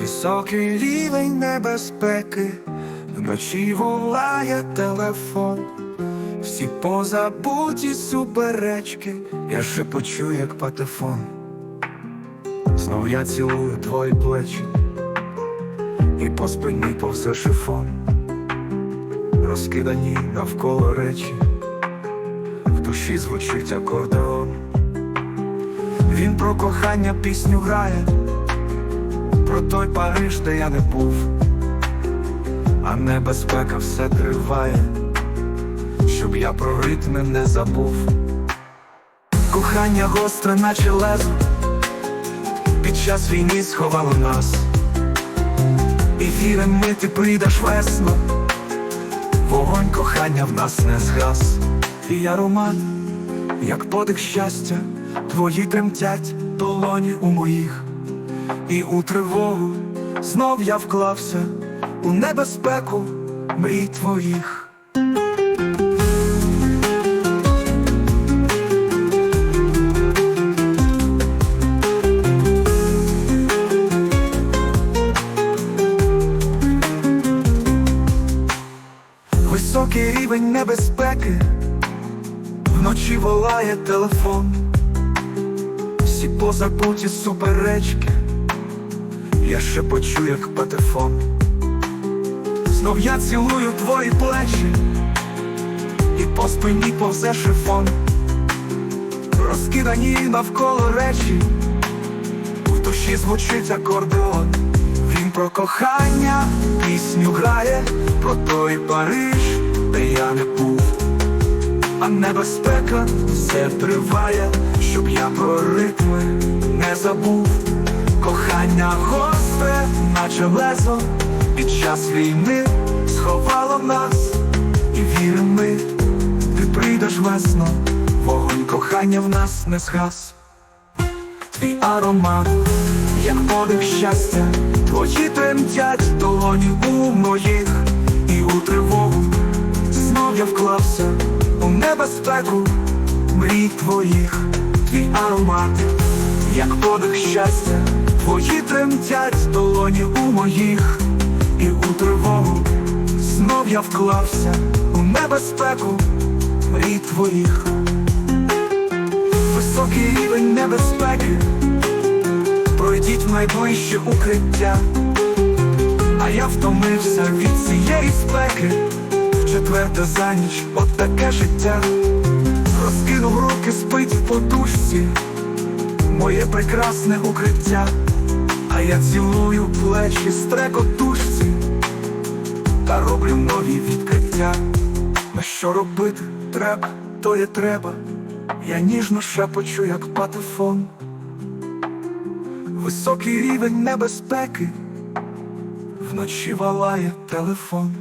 Високий рівень небезпеки, вночі волає телефон, всі позабуті суперечки, я шепочу, як патефон. Знов я цілую твої плечі, і по спині повзе шифон, розкидані навколо речі, в душі звучить акордеон. Він про кохання пісню грає, про той Париж, де я не був, а небезпека все триває, щоб я про ритми не забув. Кохання гостре, наче лезо, під час війни сховало нас, і вірим ми ти прийдеш весно, вогонь кохання в нас не згас, і аромат, як подих щастя, твої тремтять долоні у моїх, і у тривогу знов я вклався у небезпеку мрій твоїх. Високий рівень небезпеки, вночі волає телефон, всі позабуті суперечки, я ще почую, як патефон. Знов я цілую твої плечі, і по спині повзе шифон, розкидані навколо речі, в душі звучить акордеон. Він про кохання пісню грає, про той Париж, де я не був. А небезпека все триває, щоб я про ритми не забув. Кохання гостре, наче лезо, під час війни сховало нас, і вірим ми, ти прийдеш весно, вогонь кохання в нас не згас. Твій аромат, як подих щастя, твої тремтять долоні у моїх, і у тривогу знов я вклався у небезпеку мрій твоїх, твій аромат, як подих щастя, твої тремтять долоні у моїх, і у тривогу знов я вклався у небезпеку мрій твоїх. Високий рівень небезпеки, пройдіть в найближче укриття, а я втомився від цієї спеки, в четверте за ніч от таке життя, розкинув руки, спить в подушці, моє прекрасне укриття, я цілую плечі стрекотушці, та роблю нові відкриття. На що робити треба, то є треба. Я ніжно шепочу, як патефон. Високий рівень небезпеки, вночі валає телефон.